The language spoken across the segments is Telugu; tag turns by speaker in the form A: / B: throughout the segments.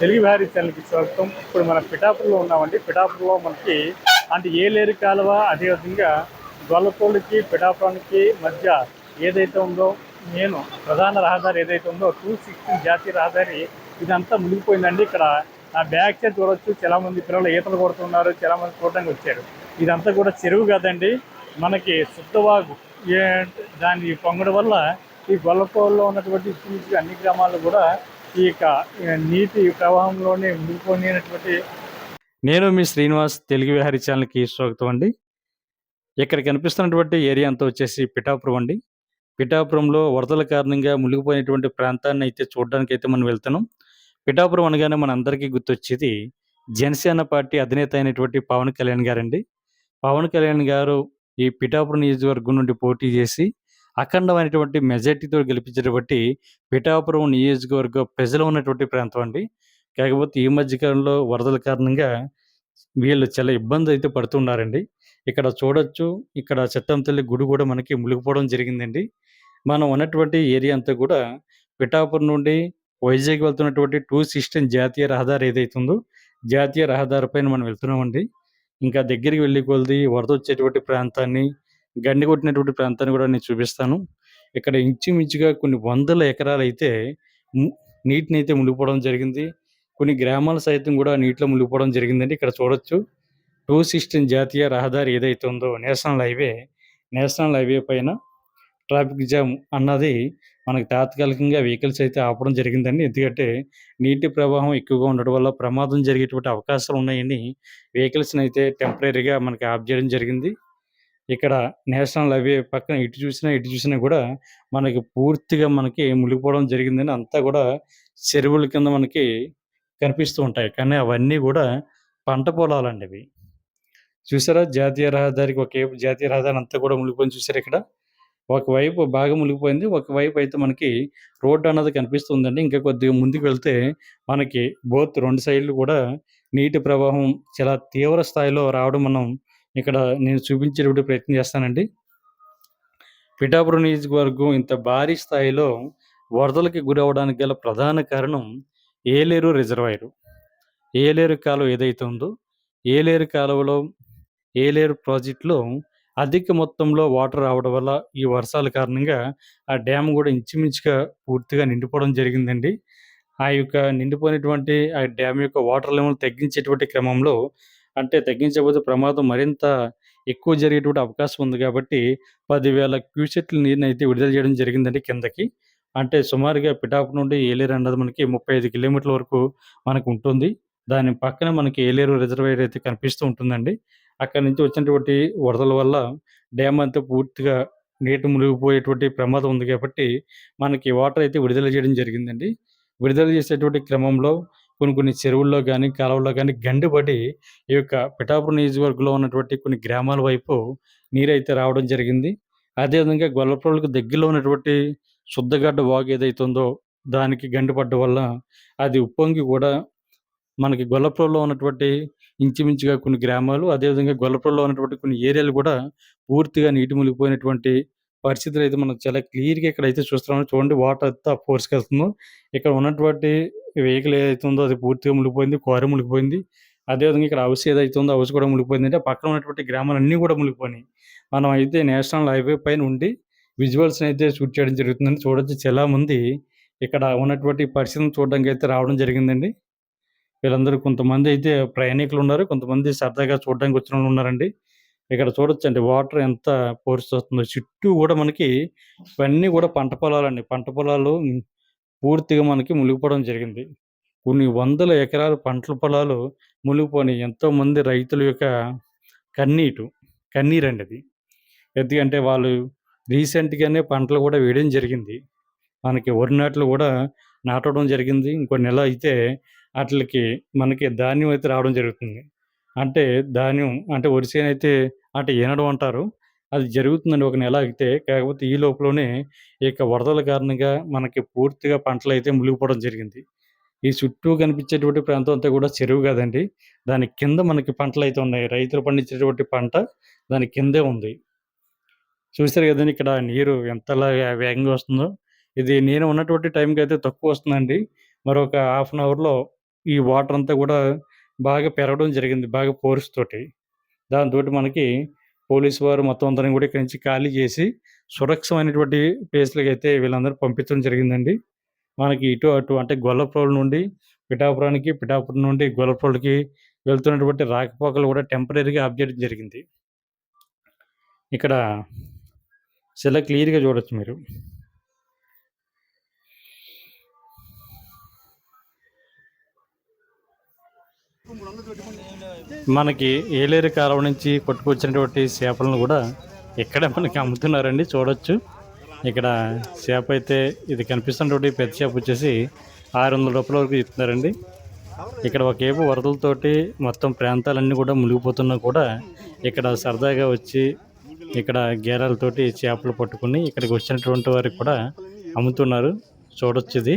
A: తెలుగు వ్యారీ ఛానల్కి స్వాగతం. ఇప్పుడు మనం పిఠాపురంలో ఉన్నామండి. పిఠాపురంలో మనకి అంటే ఏలేరు కాలువ అదేవిధంగా గొల్లతోళ్ళకి పిఠాపురానికి మధ్య ఏదైతే ఉందో నేను ప్రధాన రహదారి ఏదైతే ఉందో టూ సిక్స్టీన్ జాతీయ రహదారి ఇదంతా మునిగిపోయిందండి. ఇక్కడ ఆ బ్యాక్ సైడ్ చూడొచ్చు. చాలా మంది పిల్లలు ఈతలు కొడుతున్నారు. చాలా మంది చూడడానికి వచ్చారు. ఇదంతా కూడా చెరువు కదండి. మనకి శుద్ధవాగు దాని పొంగడం వల్ల ఈ గొల్లపోల్లో ఉన్నటువంటి అన్ని గ్రామాల్లో కూడా ఈ యొక్క నీటి ప్రవాహంలోనే మునిగిపోయినటువంటి నేను మీ శ్రీనివాస్ తెలుగు విహారీ ఛానల్కి స్వాగతం అండి. ఇక్కడ కనిపిస్తున్నటువంటి ఏరియా అంతా వచ్చేసి పిఠాపురం అండి. పిఠాపురంలో వరదల కారణంగా మునిగిపోయినటువంటి ప్రాంతాన్ని అయితే చూడడానికి అయితే మనం వెళ్తున్నాం. పిఠాపురం అనగానే మన అందరికీ గుర్తొచ్చేది జనసేన పార్టీ అధినేత అయినటువంటి పవన్ కళ్యాణ్ గారండి. పవన్ కళ్యాణ్ గారు ఈ పిఠాపురం నియోజకవర్గం నుండి పోటీ చేసి అఖండమైనటువంటి మెజార్టీతో గెలిపించేటటువంటి పిఠాపురం నియోజకవర్గ ప్రజలు ఉన్నటువంటి ప్రాంతం అండి. కాకపోతే ఈ మధ్యకాలంలో వరదల కారణంగా వీళ్ళు చాలా ఇబ్బంది అయితే పడుతున్నారండి ఇక్కడ చూడొచ్చు ఇక్కడ చట్టం తల్లి గుడి కూడా మనకి మునిగిపోవడం జరిగిందండి. మనం ఉన్నటువంటి ఏరియా అంతా కూడా పిఠాపురం నుండి వైజాగ్ వెళ్తున్నటువంటి టూ సిక్స్టీన్ జాతీయ రహదారి ఏదైతే ఉందో జాతీయ రహదారి పైన మనం వెళ్తున్నామండి. ఇంకా దగ్గరికి వెళ్ళి కొలిది వరద వచ్చేటువంటి ప్రాంతాన్ని గండి కొట్టినటువంటి ప్రాంతాన్ని కూడా నేను చూపిస్తాను. ఇక్కడ ఇంచుమించుగా కొన్ని వందల ఎకరాలు అయితే నీటిని అయితే మునిగిపోవడం జరిగింది. కొన్ని గ్రామాల సైతం కూడా నీటిలో మునిగిపోవడం జరిగిందండి. ఇక్కడ చూడొచ్చు. టూ సిక్స్టీన్ జాతీయ రహదారి ఏదైతే ఉందో నేషనల్ హైవే నేషనల్ హైవే పైన ట్రాఫిక్ జామ్ అన్నది మనకు తాత్కాలికంగా వెహికల్స్ అయితే ఆపడం జరిగిందండి. ఎందుకంటే నీటి ప్రవాహం ఎక్కువగా ఉండడం వల్ల ప్రమాదం జరిగేటువంటి అవకాశాలు ఉన్నాయని వెహికల్స్ని అయితే టెంపరీగా మనకి ఆఫ్ చేయడం జరిగింది. ఇక్కడ నేషనల్ హైవే పక్కన ఇటు చూసినా ఇటు చూసినా కూడా మనకి పూర్తిగా మనకి మునిగిపోవడం జరిగిందని అంతా కూడా చెరువుల కింద మనకి కనిపిస్తూ ఉంటాయి. కానీ అవన్నీ కూడా పంట పొలాలండి అవి చూసారా? జాతీయ రహదారికి ఒకవైపు జాతీయ రహదారి అంతా కూడా మునిగిపోయింది చూసారా ఇక్కడ? ఒకవైపు బాగా మునిగిపోయింది ఒకవైపు అయితే మనకి రోడ్డు అన్నది కనిపిస్తుందండి. ఇంకా కొద్దిగా ముందుకు వెళ్తే మనకి బోత్ రెండు సైడ్లు కూడా నీటి ప్రవాహం చాలా తీవ్ర స్థాయిలో రావడం మనం ఇక్కడ నేను చూపించేటువంటి ప్రయత్నం చేస్తానండి. పిఠాపురం నియోజకవర్గం ఇంత భారీ స్థాయిలో వరదలకి గురవడానికి గల ప్రధాన కారణం ఏలేరు రిజర్వాయరు. ఏలేరు కాలువ ఏదైతే ఉందో ఏలేరు కాలువలో ఏలేరు ప్రాజెక్టులో అధిక మొత్తంలో వాటర్ రావడం వల్ల ఈ వర్షాల కారణంగా ఆ డ్యామ్ కూడా ఇంచుమించుగా పూర్తిగా నిండిపోవడం జరిగిందండి. ఆ యొక్క నిండిపోయినటువంటి ఆ డ్యామ్ యొక్క వాటర్ లెవెల్ తగ్గించేటువంటి క్రమంలో అంటే తగ్గించకపోతే ప్రమాదం మరింత ఎక్కువ జరిగేటువంటి అవకాశం ఉంది కాబట్టి పదివేల క్యూసెక్ల నీరుని అయితే విడుదల చేయడం జరిగిందండి కిందకి. అంటే సుమారుగా పిఠాపు నుండి ఏలేరు అన్నది మనకి ముప్పై ఐదు కిలోమీటర్ల వరకు మనకు ఉంటుంది. దాని పక్కన మనకి ఏలేరు రిజర్వేర్ అయితే కనిపిస్తూ ఉంటుందండి. అక్కడి నుంచి వచ్చినటువంటి వరదల వల్ల డ్యామ్ అంతా పూర్తిగా నీటి మునిగిపోయేటువంటి ప్రమాదం ఉంది కాబట్టి మనకి వాటర్ అయితే విడుదల చేయడం జరిగిందండి. విడుదల చేసేటువంటి క్రమంలో కొన్ని కొన్ని చెరువుల్లో కానీ కాలువల్లో కానీ గండిపడి ఈ యొక్క పిఠాపురం నియోజకవర్గంలో ఉన్నటువంటి కొన్ని గ్రామాల వైపు నీరైతే రావడం జరిగింది. అదేవిధంగా గొల్లపురంకు దగ్గరలో ఉన్నటువంటి శుద్ధగడ్డ వాగు ఏదైతే ఉందో దానికి గండిపడ్డం వల్ల అది ఉప్పొంగి కూడా మనకి గొల్లపురంలో ఉన్నటువంటి ఇంచుమించుగా కొన్ని గ్రామాలు అదేవిధంగా గొల్లపురంలో ఉన్నటువంటి కొన్ని ఏరియాలు కూడా పూర్తిగా నీటి మునిగిపోయినటువంటి పరిస్థితులు అయితే మనం చాలా క్లియర్గా ఇక్కడ అయితే చూస్తున్నాం. చూడండి వాటర్ అంతా ఫోర్స్కి వెళ్తుందో. ఇక్కడ ఉన్నటువంటి వెహికల్ ఏదైతుందో ఉందో అది పూర్తిగా మునిగిపోయింది కారు మునిగిపోయింది. అదేవిధంగా ఇక్కడ హౌస్ ఏదైతుందో హౌస్ కూడా మునిగిపోయింది. అంటే పక్కన ఉన్నటువంటి గ్రామాలన్నీ కూడా మునిగిపోయినాయి. మనం అయితే నేషనల్ హైవే పైన ఉండి విజువల్స్ని అయితే షూట్ చేయడం జరుగుతుందండి. చూడొచ్చు చాలా మంది ఇక్కడ ఉన్నటువంటి పరిస్థితిని చూడడానికి అయితే రావడం జరిగిందండి. వీళ్ళందరూ కొంతమంది అయితే ప్రయాణికులు ఉన్నారు. కొంతమంది సరదాగా చూడడానికి వచ్చిన వాళ్ళు ఉన్నారండి. ఇక్కడ చూడొచ్చండి వాటర్ ఎంత ఫోర్స్ వస్తుందో చుట్టూ కూడా మనకి ఇవన్నీ కూడా పంట పొలాలండి. పంట పొలాలు పూర్తిగా మనకి మునిగిపోవడం జరిగింది. కొన్ని వందల ఎకరాల పంటల పొలాలు మునిగిపోయినాయి. ఎంతోమంది రైతుల యొక్క కన్నీటు కన్నీరండి అది ఎందుకంటే వాళ్ళు రీసెంట్గానే పంటలు కూడా వేయడం జరిగింది. మనకి వరి నాట్లు కూడా నాటడం జరిగింది. ఇంకో నెల అయితే వాటికి మనకి ధాన్యం అయితే రావడం జరుగుతుంది. అంటే ధాన్యం అంటే వరిసేనైతే అంటే ఈనడం అంటారు. అది జరుగుతుందండి ఒక నెల అయితే. కాకపోతే ఈ లోపలనే ఈ యొక్క వరదల కారణంగా మనకి పూర్తిగా పంటలు అయితే మునిగిపోవడం జరిగింది. ఈ చుట్టూ కనిపించేటువంటి ప్రాంతం అంతా కూడా చెరువు కదండి. దాని కింద మనకి పంటలు అయితే ఉన్నాయి. రైతులు పండించేటువంటి పంట దాని కిందే ఉంది. చూసారు కదండి ఇక్కడ నీరు ఎంతలా వేగంగా వస్తుందో. ఇది నేను ఉన్నటువంటి టైంకి అయితే తక్కువ వస్తుందండి. మరొక హాఫ్ అన్ అవర్లో
B: ఈ వాటర్ అంతా కూడా బాగా పెరగడం జరిగింది. బాగా పోరుస్తోటి దాంతోటి మనకి పోలీసు వారు మొత్తం అందరం కూడా ఇక్కడి నుంచి ఖాళీ చేసి సురక్షితమైనటువంటి అయితే వీళ్ళందరూ పంపించడం జరిగిందండి. మనకి ఇటు, అటు అంటే గొల్లప్రోలు నుండి పిఠాపురానికి, పిఠాపురం నుండి గొల్లప్రోలుకి వెళ్తున్నటువంటి రాకపోకలు కూడా టెంపరీగా ఆప్ చేయడం జరిగింది. ఇక్కడ చాలా క్లియర్‌గా చూడొచ్చు మీరు. మనకి ఏలేరు కాలువ నుంచి కొట్టుకొచ్చినటువంటి చేపలను కూడా ఇక్కడే మనకి అమ్ముతున్నారండి చూడొచ్చు. ఇక్కడ చేప అయితే ఇది కనిపిస్తున్నటువంటి పెద్ద చేప వచ్చేసి ఆరు వందల రూపాయల వరకు ఇస్తున్నారండి. ఇక్కడ ఒకేపు వరదలతోటి మొత్తం ప్రాంతాలన్నీ కూడా మునిగిపోతున్నా కూడా ఇక్కడ సరదాగా వచ్చి ఇక్కడ గేరాలతోటి చేపలు పట్టుకొని ఇక్కడికి వచ్చినటువంటి వారికి కూడా అమ్ముతున్నారు. చూడొచ్చు ఇది.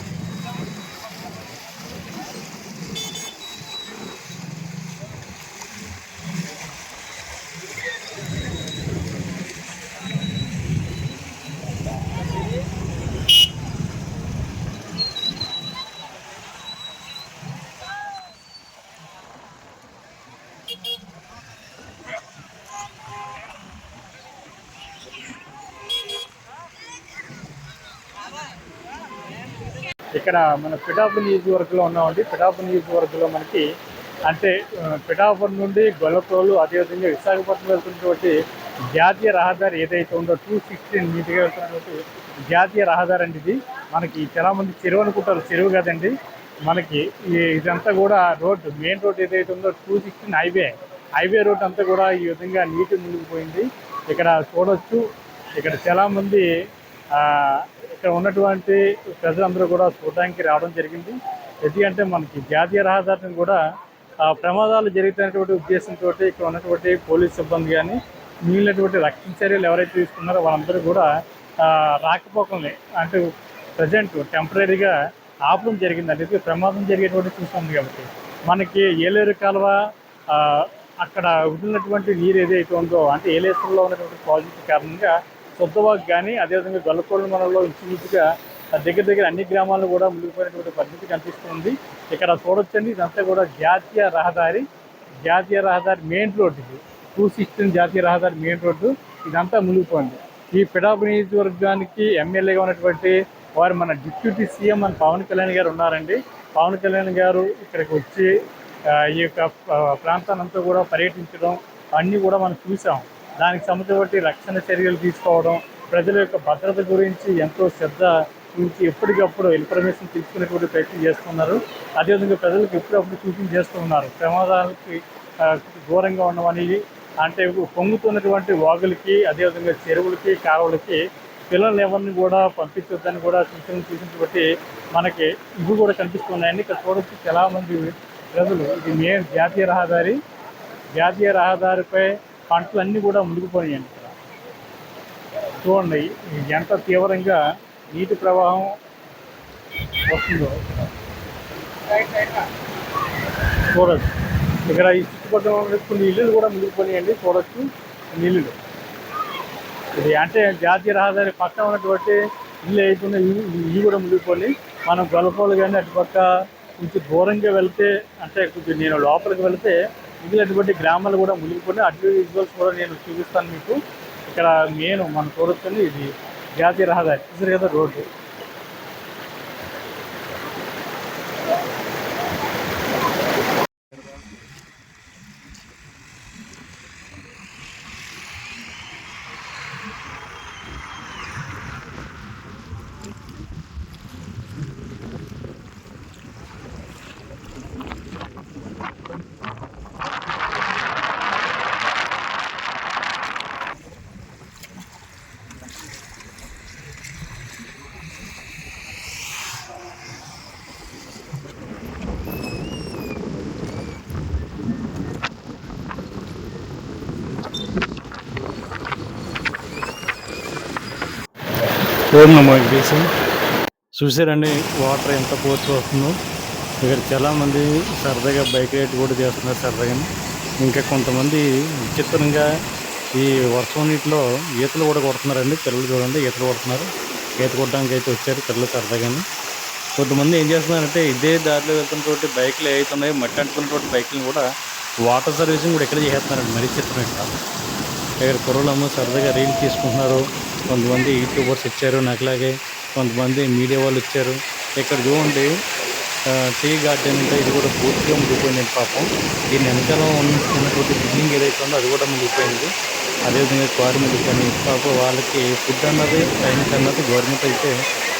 B: ఇక్కడ మన పిఠాపురం నియోజకవర్గంలో ఉన్నామండి. పిఠాపురం నియోజకవర్గంలో మనకి అంటే పిఠాపురం నుండి గొల్లకోలు అదేవిధంగా విశాఖపట్నం వెళ్తున్నటువంటి జాతీయ రహదారి ఏదైతే ఉందో టూ సిక్స్టీన్ మీదుగా వెళ్తున్నటువంటి జాతీయ రహదారి అండి ఇది. మనకి చాలామంది చెరువు అనుకుంటారు. చెరువు కదండి. మనకి ఇదంతా కూడా రోడ్ మెయిన్ రోడ్ ఏదైతే ఉందో two sixteen highway highway road అంతా కూడా ఈ విధంగా నీటి మునిగిపోయింది. ఇక్కడ చూడొచ్చు. ఇక్కడ చాలామంది ఇక్కడ ఉన్నటువంటి ప్రజలందరూ కూడా చూడడానికి రావడం జరిగింది. ఎందుకంటే మనకి జాతీయ రహదారిని కూడా ప్రమాదాలు జరుగుతున్నటువంటి ఉద్దేశంతో ఇక్కడ ఉన్నటువంటి పోలీస్ సిబ్బంది కానీ మిగిలినటువంటి రక్షణ చర్యలు ఎవరైతే తీసుకున్నారో వాళ్ళందరూ కూడా రాకపోకలే. అంటే ప్రజెంట్ టెంపరీగా ఆపడం జరిగిందండి ఇది ప్రమాదం జరిగేటువంటి చూస్తుంది కాబట్టి. మనకి ఏలేరు కాలువ అక్కడ ఉండినటువంటి నీరు ఏదైతే ఉందో అంటే ఏలేశ్వరంలో ఉన్నటువంటి ప్రాజెక్టు కారణంగా కొత్తవాకు కానీ అదేవిధంగా గొల్లకోళ్ళ మనలో ఇంచుమించుగా దగ్గర దగ్గర అన్ని గ్రామాలు కూడా మునిగిపోయినటువంటి పరిస్థితి కనిపిస్తుంది. ఇక్కడ చూడొచ్చండి ఇదంతా కూడా జాతీయ రహదారి జాతీయ రహదారి మెయిన్ రోడ్డు ఇది. టూ సిక్స్టీన్ జాతీయ రహదారి మెయిన్ రోడ్డు ఇదంతా మునిగిపోయింది. ఈ పిడాపు నియోజకవర్గానికి ఎమ్మెల్యేగా ఉన్నటువంటి వారు మన డిప్యూటీ సీఎం మన పవన్ కళ్యాణ్ గారు ఉన్నారండి. పవన్ కళ్యాణ్ గారు ఇక్కడికి వచ్చి ఈ యొక్క ప్రాంతాన్ని కూడా పర్యటించడం అన్నీ కూడా మనం చూసాం. దానికి సంబంధించిన రక్షణ చర్యలు తీసుకోవడం ప్రజల యొక్క భద్రత గురించి ఎంతో శ్రద్ధ గురించి ఎప్పటికప్పుడు ఇన్ఫర్మేషన్ తీసుకునేటువంటి ప్రయత్నం చేస్తున్నారు. అదేవిధంగా ప్రజలకు ఎప్పుడప్పుడు సూచన చేస్తూ ఉన్నారు. ప్రమాదాలకి దూరంగా ఉండమని అంటే పొంగుతున్నటువంటి వాగులకి అదేవిధంగా చెరువులకి కాలువలకి పిల్లల్ని ఎవరిని కూడా పంపించొద్దని కూడా సూచనలు చూసినటువంటి మనకి ఇవి కూడా కనిపిస్తున్నాయండి. ఇక్కడ చూడొచ్చు చాలామంది ప్రజలు. ఇది మే జాతీయ రహదారి. జాతీయ రహదారిపై పంటలు అన్నీ కూడా మునిగిపోయాయి ఇక్కడ. చూడండి ఎంత తీవ్రంగా నీటి ప్రవాహం వస్తుందో. చూడొచ్చు. ఇక్కడ ఈ చుట్టుపక్కల కొన్ని ఇల్లులు కూడా మునిగిపోయాయండి చూడొచ్చు. నీళ్ళు ఇది అంటే జాతీయ రహదారి పక్కన ఉన్నటువంటి ఇల్లు అయిపోయిన ఇవి కూడా మునిగిపోయి మనం గొల్లపోలు కానీ అటుపక్క కొంచెం దూరంగా వెళ్తే అంటే కొంచెం నేను లోపలికి వెళ్తే మిగిలినటువంటి గ్రామాలు కూడా మునిగిపోయి అటు విజువల్స్ కూడా నేను చూపిస్తాను మీకు. ఇక్కడ మెయిన్ మనం చూడొచ్చండి ఇది జాతీయ రహదారి. చూసారు కదా రోడ్డు.
A: ఓం నమో వెంకటేశం. చూసారండి వాటర్ ఎంత ఫోర్స్ వస్తుందో ఇక్కడ చాలా మంది సరదాగా బైక్ రైడ్ కూడా చేస్తున్నారు సరదాగా. ఇంకా కొంతమంది విచిత్రంగా ఈ వర్షం నీటిలో ఈతలు కూడా కొడుతున్నారండి. పిల్లలు చూడండి ఈతలు కొడుతున్నారు. ఈత కొట్టడానికి అయితే వచ్చారు పిల్లలు సరదాగాని కొంతమంది ఏం చేస్తున్నారంటే ఇదే దారిలో వెళ్తున్నటువంటి బైక్లు ఏవైతున్నాయో మట్టి అంటుకున్నటువంటి బైక్లు కూడా వాటర్ సర్వీసింగ్ కూడా ఇక్కడ చేస్తున్నారండి. మరీ చిత్రం ఇక్కడ. కుర్రలమ్మ సరదాగా రీల్ తీసుకుంటున్నారు. కొంతమంది యూట్యూబర్స్ ఇచ్చారు నాకు అలాగే కొంతమంది మీడియా వాళ్ళు ఇచ్చారు. ఇక్కడ చూడండి టీ గార్డెన్ అంటే ఇది కూడా పూర్తిగా ముగిపోయింది పాపం. దీని వెనకాల ఉన్నటువంటి బిల్డింగ్ ఏదైతే ఉందో అది కూడా ముగిపోయింది అదేవిధంగా కారు ముగిపోయింది పాపం వాళ్ళకి ఫుడ్ అన్నది టైంకి అన్నది గవర్నమెంట్ అయితే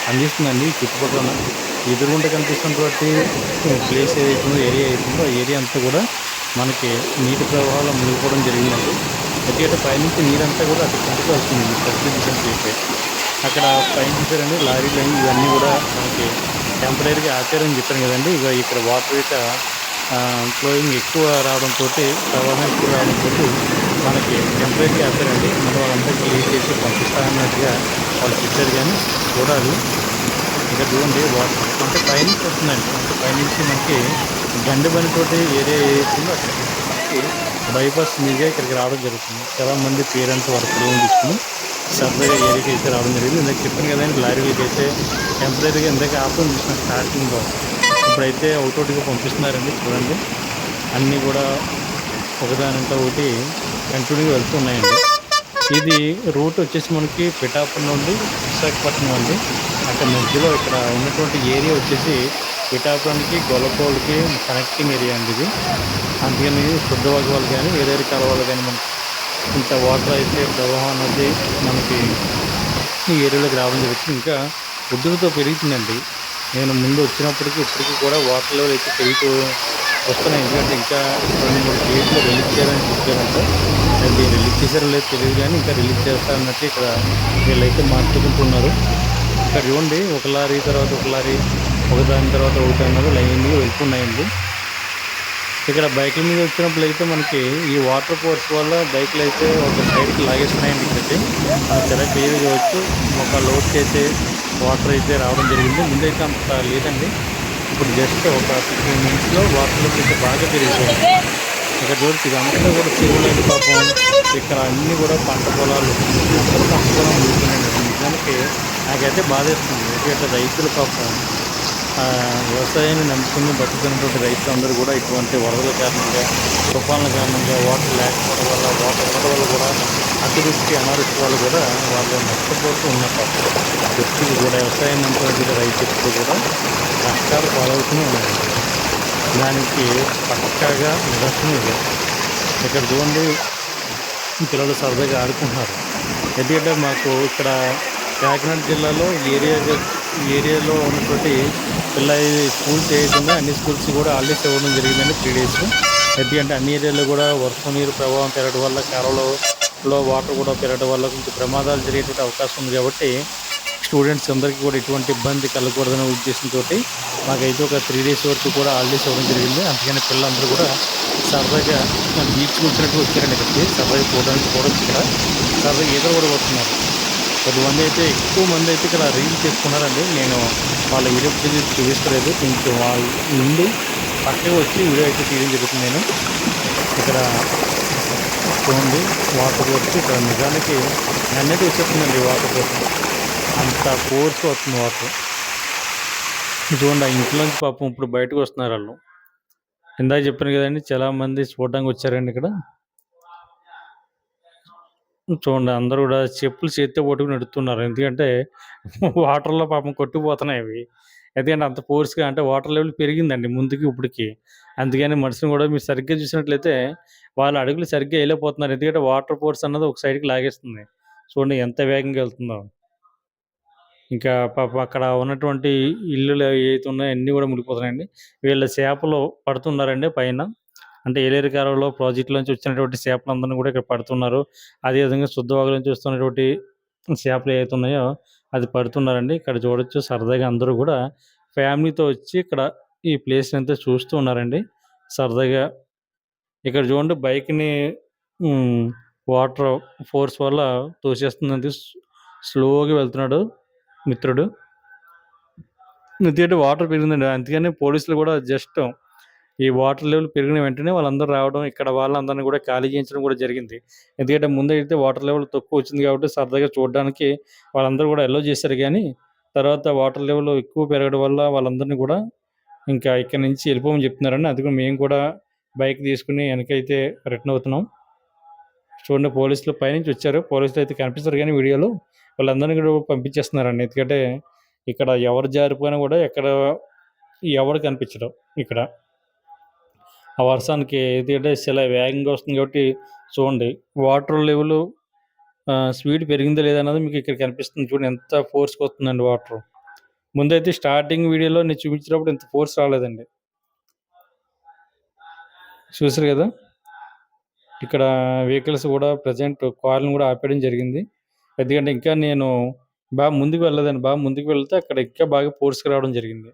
A: అందిస్తుందండి చుట్టుపక్కల ఎదురుగుంట కనిపిస్తున్నటువంటి ప్లేస్ ఏదైతుందో ఉందో ఏరియా అవుతుందో ఆ ఏరియా అంతా కూడా మనకి నీటి ప్రవాహాలు మునిగిపోవడం జరిగిందండి. ఎందుకంటే పైనుంచి నీరంతా కూడా అటు కిందకి వస్తుంది. సబ్సిడీషన్ చేసే అక్కడ పైన చూసారండి లారీలు ఇవన్నీ కూడా మనకి టెంపరీగా ఆచారం చెప్పాను కదండి. ఇక ఇక్కడ వాటర్ ఇక ఫ్లోయింగ్ ఎక్కువ రావడంతో ప్రవాహం ఎక్కువ రావడంతో మనకి టెంపరీగా ఆపారండి. మన వాళ్ళంతా క్లీన్ చేసి పంపిస్తామన్నట్టుగా వాళ్ళు చెప్పారు కానీ చూడాలి. ఇక్కడ చూడండి వాటర్ అంటే పైనుంచి వస్తుందండి. అంటే పైనుంచి మనకి గండి పనితోటి ఏరియా వేస్తుందో అక్కడ బైపాస్ మీదుగా ఇక్కడికి రావడం జరుగుతుంది. చాలా మంది పేరెంట్స్ వరకు లోన్ తీసుకుని సరదాగా ఏరియాకి అయితే రావడం జరిగింది. ఇందాక చెప్పాను కదండి లారీలకి అయితే టెంపరీగా ఇందాక ఆపడం చూసిన స్టార్టింగ్లో ఇప్పుడైతే ఒకటోటిగా పంపిస్తున్నారండి చూడండి. అన్నీ కూడా ఒకదానంతా ఒకటి కంటిన్యూగా వెళ్తున్నాయండి ఇది రూట్ వచ్చేసి మనకి పిఠాపురం నుండి విశాఖపట్నం అండి. అక్కడ మధ్యలో ఇక్కడ ఉన్నటువంటి ఏరియా వచ్చేసి పిఠాపురానికి గొల్లకోళ్ళకి కనెక్టింగ్ ఏరియా అండి ఇది. అందుకని శుద్ధవాగు వాళ్ళు కానీ ఏదేరి కాలువలు కానీ మనకి ఇంత వాటర్ అయితే ప్రవాహం అనేది మనకి ఈ ఏరియాలోకి రావడం జరుగుతుంది. ఇంకా ఉద్యోగంతో పెరుగుతుందండి. నేను ముందు వచ్చినప్పటికీ ఇప్పటికీ కూడా వాటర్ లెవెల్ అయితే పెరుగుతూ వస్తున్నాయి. ఎందుకంటే ఇంకా రెండు మూడు గేట్లు రిలీజ్ చేయాలని చెప్పారంట. అది రిలీజ్ చేశారో లేదో తెలియదు కానీ ఇంకా రిలీజ్ చేస్తారన్నట్టు ఇక్కడ వీళ్ళైతే మాట్లాడుకుంటున్నారు ఇక్కడ చూడండి ఒక లారీ తర్వాత ఒక లారీ ఒకదాని తర్వాత ఒకటి అన్నది లైన్గా వెళ్తున్నాయండి ఇక్కడ బైకుల మీద వచ్చినప్పుడు అయితే మనకి ఈ వాటర్ ఫోర్స్ వల్ల బైక్లు అయితే ఒక సైడ్కి లాగేస్తున్నాయండి ఇక్కడైతే. చాలా క్లియర్ చూడవచ్చు ఒక లోడ్కి అయితే వాటర్ అయితే రావడం జరిగింది. ముందైతే అంత లేదండి. ఇప్పుడు జస్ట్ ఒక ఫిఫ్టీన్ మినిట్స్లో వాటర్లోకి అయితే బాగా పెరిగిపోయింది. ఇక్కడ చూడచ్చు ఇదంతా కూడా చెరువులైన పాపం. ఇక్కడ అన్నీ కూడా పంట పొలాలు. అందరూ పంట పొలం నిజానికి నాకైతే బాధేస్తుంది. ఎందుకంటే రైతులు పాపం వ్యవసాయాన్ని నమ్ముకుని బతుకుతున్నటువంటి రైతులందరూ కూడా ఇటువంటి వరదల కారణంగా తుఫాన్ల కారణంగా వాటర్ లేకపోవడం వల్ల వాటర్ ఉండడం వల్ల కూడా అతివృష్టి అనారోగ్య వాళ్ళు కూడా వాళ్ళు నష్టపోతూ ఉన్నారు. వ్యక్తులు కూడా వ్యవసాయం నమ్ముకున్నటువంటి రైతు ఎప్పుడు కూడా నష్టాలు పాలవుతూనే ఉన్నాయి. దానికి పక్కాగా నిదర్శనం ఇది. ఇక్కడ చూడండి పిల్లలు సరదాగా ఆడుకుంటున్నారు. ఎందుకంటే మాకు ఇక్కడ కాకినాడ జిల్లాలో ఏరియా ఏరియాలో ఉన్నటువంటి పిల్ల స్కూల్స్ వేయకుండా అన్ని స్కూల్స్ కూడా హాలిడేస్ ఇవ్వడం జరిగిందండి త్రీ డేస్ ఎందుకంటే అన్ని ఏరియాలో కూడా వర్షం నీరు ప్రభావం పెరగడం వల్ల కాలంలో వాటర్ కూడా పెరగడం వల్ల కొంచెం ప్రమాదాలు జరిగేటువంటి అవకాశం ఉంది కాబట్టి స్టూడెంట్స్ అందరికీ కూడా ఎటువంటి ఇబ్బంది కలగకూడదనే ఉద్దేశంతో మాకైతే ఒక త్రీ డేస్ వరకు కూడా హాలిడేస్ ఇవ్వడం జరిగింది. అందుకని పిల్లలందరూ కూడా సరదాగా బీచ్కి వచ్చినట్టు వచ్చారండి ఇక్కడికి. సరదాగా పోవడానికి చూడొచ్చు ఇక్కడ సరదాగా ఏదో కూడా వస్తున్నారు. కొద్దిమంది అయితే ఎక్కువ మంది అయితే ఇక్కడ రీల్ చేసుకున్నారండి. నేను వాళ్ళ వీడియో ఫుటేజ్ చూపిస్తలేదు. కొంచెం వాళ్ళ నుండి పక్కకి వచ్చి వీడియో అయితే తీయడం జరుగుతుంది. నేను ఇక్కడ చూడండి వాటర్ వచ్చి ఇక్కడ నిజానికి నన్నైతే వచ్చేస్తుందండి వాటర్ కోసం. అంత ఫోర్స్ వస్తుంది వాటర్. చూడండి ఆ ఇంట్లోంచి పాపం ఇప్పుడు బయటకు వస్తున్నారు వాళ్ళు. ఇందాక చెప్పాను కదండి చాలా మంది చూడడానికి వచ్చారండి ఇక్కడ. చూడండి అందరూ కూడా చెప్పులు చేత్తో పట్టుకుని నడుస్తున్నారు ఎందుకంటే వాటర్లో పాపం కొట్టిపోతున్నాయి అవి. ఎందుకంటే అంత ఫోర్స్గా అంటే వాటర్ లెవెల్ పెరిగిందండి ముందుకి ఇప్పటికి అందుకని మనుషులు కూడా మీరు సరిగ్గా చూసినట్లయితే వాళ్ళ అడుగులు సరిగ్గా వెళ్ళిపోతున్నారు ఎందుకంటే వాటర్ ఫోర్స్ అన్నది ఒక సైడ్కి లాగేస్తుంది. చూడండి ఎంత వేగంగా వెళ్తుందో. ఇంకా పాప అక్కడ ఉన్నటువంటి ఇల్లులు ఏవైతే ఉన్నాయో అన్నీ కూడా మునిగిపోతున్నాయండి. వీళ్ళ చేపలు పడుతున్నారండి పైన. అంటే ఏలేరు కాలంలో ప్రాజెక్ట్ నుంచి వచ్చినటువంటి చేపలందరినీ కూడా ఇక్కడ పడుతున్నారు. అదేవిధంగా శుద్ధవాగుల నుంచి వస్తున్నటువంటి చేపలు ఏవైతే ఉన్నాయో అది పడుతున్నారండి. ఇక్కడ చూడొచ్చు సరదాగా అందరూ కూడా ఫ్యామిలీతో వచ్చి ఇక్కడ ఈ ప్లేస్ అంతా చూస్తూ ఉన్నారండి. సరదాగా ఇక్కడ చూడండి బైక్ని వాటర్ ఫోర్స్ వల్ల తోసేస్తుందండి. స్లోగా వెళ్తున్నాడు మిత్రుడు. ఎందుకంటే వాటర్ పెరిగిందండి. అందుకని పోలీసులు కూడా జస్ట్ ఈ వాటర్ లెవెల్ పెరిగిన వెంటనే వాళ్ళందరూ రావడం ఇక్కడ వాళ్ళందరినీ కూడా ఖాళీ చేయించడం కూడా జరిగింది. ఎందుకంటే ముందు అయితే వాటర్ లెవెల్ తక్కువ వచ్చింది కాబట్టి సరదాగా చూడడానికి వాళ్ళందరూ కూడా ఎల్లో చేశారు కానీ తర్వాత వాటర్ లెవెల్ ఎక్కువ పెరగడం వల్ల వాళ్ళందరినీ కూడా ఇంకా ఇక్కడ నుంచి వెళ్ళిపోమని చెప్తున్నారండి అందుకని మేము కూడా బైక్ తీసుకుని వెనకైతే రిటర్న్ అవుతున్నాం. చూడండి పోలీసులు పైనుంచి వచ్చారు. పోలీసులు అయితే కనిపిస్తారు కానీ వీడియోలో వాళ్ళందరినీ కూడా పంపించేస్తున్నారండి. ఎందుకంటే ఇక్కడ ఎవరు జారిపోయినా కూడా ఎక్కడ ఎవరు కనిపించడం ఇక్కడ. ఆ వర్షానికి ఎందుకంటే చాలా వేగంగా వస్తుంది కాబట్టి చూడండి. వాటర్ లెవెల్ స్పీడ్ పెరిగిందో లేదన్నది మీకు ఇక్కడ కనిపిస్తుంది. చూడండి ఎంత ఫోర్స్కి వస్తుందండి వాటర్. ముందైతే స్టార్టింగ్ వీడియోలో నేను చూపించినప్పుడు ఇంత ఫోర్స్ రాలేదండి. చూసారు కదా? ఇక్కడ వెహికల్స్ కూడా ప్రజెంట్ కార్లను కూడా ఆపేయడం జరిగింది. ఎందుకంటే ఇంకా నేను బాగా ముందుకు వెళ్ళదండి బాగా ముందుకు వెళ్తే అక్కడ ఇంకా బాగా ఫోర్స్కి రావడం జరిగింది.